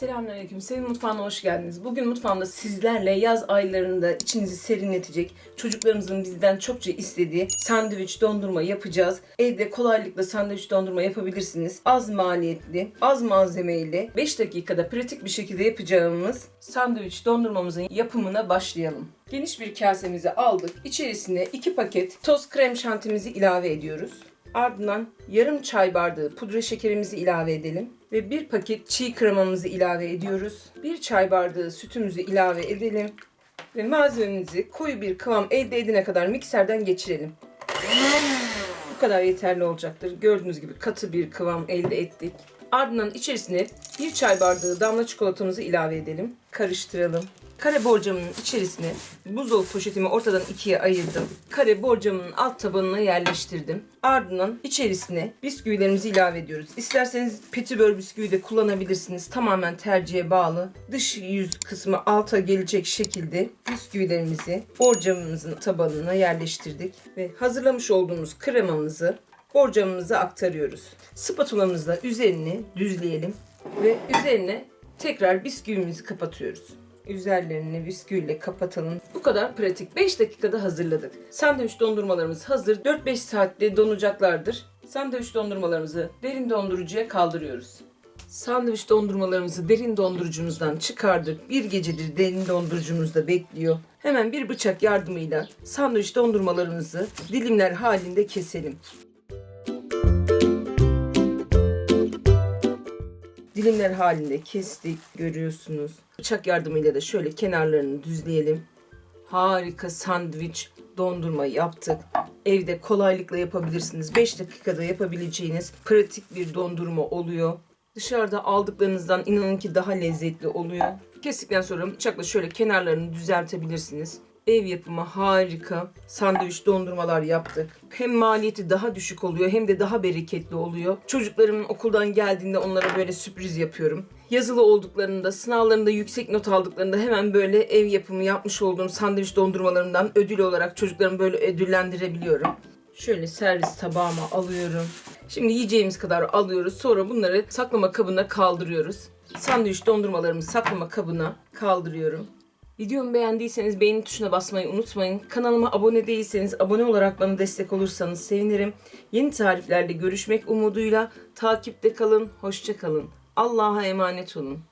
Selamünaleyküm. Sevin mutfağına hoş geldiniz. Bugün mutfağımda sizlerle yaz aylarında içinizi serinletecek, çocuklarımızın bizden çokça istediği sandviç dondurma yapacağız. Evde kolaylıkla sandviç dondurma yapabilirsiniz. Az maliyetli, az malzemeyle 5 dakikada pratik bir şekilde yapacağımız sandviç dondurmamızın yapımına başlayalım. Geniş bir kasemizi aldık. İçerisine 2 paket toz krem şantimizi ilave ediyoruz. Ardından yarım çay bardağı pudra şekerimizi ilave edelim. Ve bir paket çiğ kremamızı ilave ediyoruz. Bir çay bardağı sütümüzü ilave edelim. Ve malzememizi koyu bir kıvam elde edene kadar mikserden geçirelim. Bu kadar yeterli olacaktır. Gördüğünüz gibi katı bir kıvam elde ettik. Ardından içerisine bir çay bardağı damla çikolatamızı ilave edelim. Karıştıralım. Kare borcamın içerisine buzdolabı poşetimi ortadan ikiye ayırdım. Kare borcamın alt tabanına yerleştirdim. Ardından içerisine bisküvilerimizi ilave ediyoruz. İsterseniz petibör bisküvi de kullanabilirsiniz. Tamamen tercihe bağlı. Dış yüz kısmı alta gelecek şekilde bisküvilerimizi borcamımızın tabanına yerleştirdik. Ve hazırlamış olduğumuz kremamızı borcamımıza aktarıyoruz. Spatulamızla üzerini düzleyelim ve üzerine tekrar bisküvimizi kapatıyoruz. Üzerlerini bisküviyle kapatalım. Bu kadar pratik. 5 dakikada hazırladık. Sandviç dondurmalarımız hazır. 4-5 saatte donacaklardır. Sandviç dondurmalarımızı derin dondurucuya kaldırıyoruz. Sandviç dondurmalarımızı derin dondurucumuzdan çıkardık. Bir gecedir derin dondurucumuzda bekliyor. Hemen bir bıçak yardımıyla sandviç dondurmalarımızı dilimler halinde keselim. Dilimler halinde kestik görüyorsunuz. Bıçak yardımıyla da şöyle kenarlarını düzleyelim. Harika sandviç dondurma yaptık. Evde kolaylıkla yapabilirsiniz. 5 dakikada yapabileceğiniz pratik bir dondurma oluyor. Dışarıda aldıklarınızdan inanın ki daha lezzetli oluyor. Kestikten sonra bıçakla şöyle kenarlarını düzeltebilirsiniz. Ev yapımı harika sandviç dondurmalar yaptık. Hem maliyeti daha düşük oluyor hem de daha bereketli oluyor. Çocuklarımın okuldan geldiğinde onlara böyle sürpriz yapıyorum. Yazılı olduklarında, sınavlarında yüksek not aldıklarında hemen böyle ev yapımı yapmış olduğum sandviç dondurmalarımdan ödül olarak çocuklarımı böyle ödüllendirebiliyorum. Şöyle servis tabağıma alıyorum. Şimdi yiyeceğimiz kadar alıyoruz. Sonra bunları saklama kabına kaldırıyoruz. Sandviç dondurmalarımı saklama kabına kaldırıyorum. Videomu beğendiyseniz beğeni tuşuna basmayı unutmayın. Kanalıma abone değilseniz abone olarak bana destek olursanız sevinirim. Yeni tariflerle görüşmek umuduyla takipte kalın. Hoşça kalın. Allah'a emanet olun.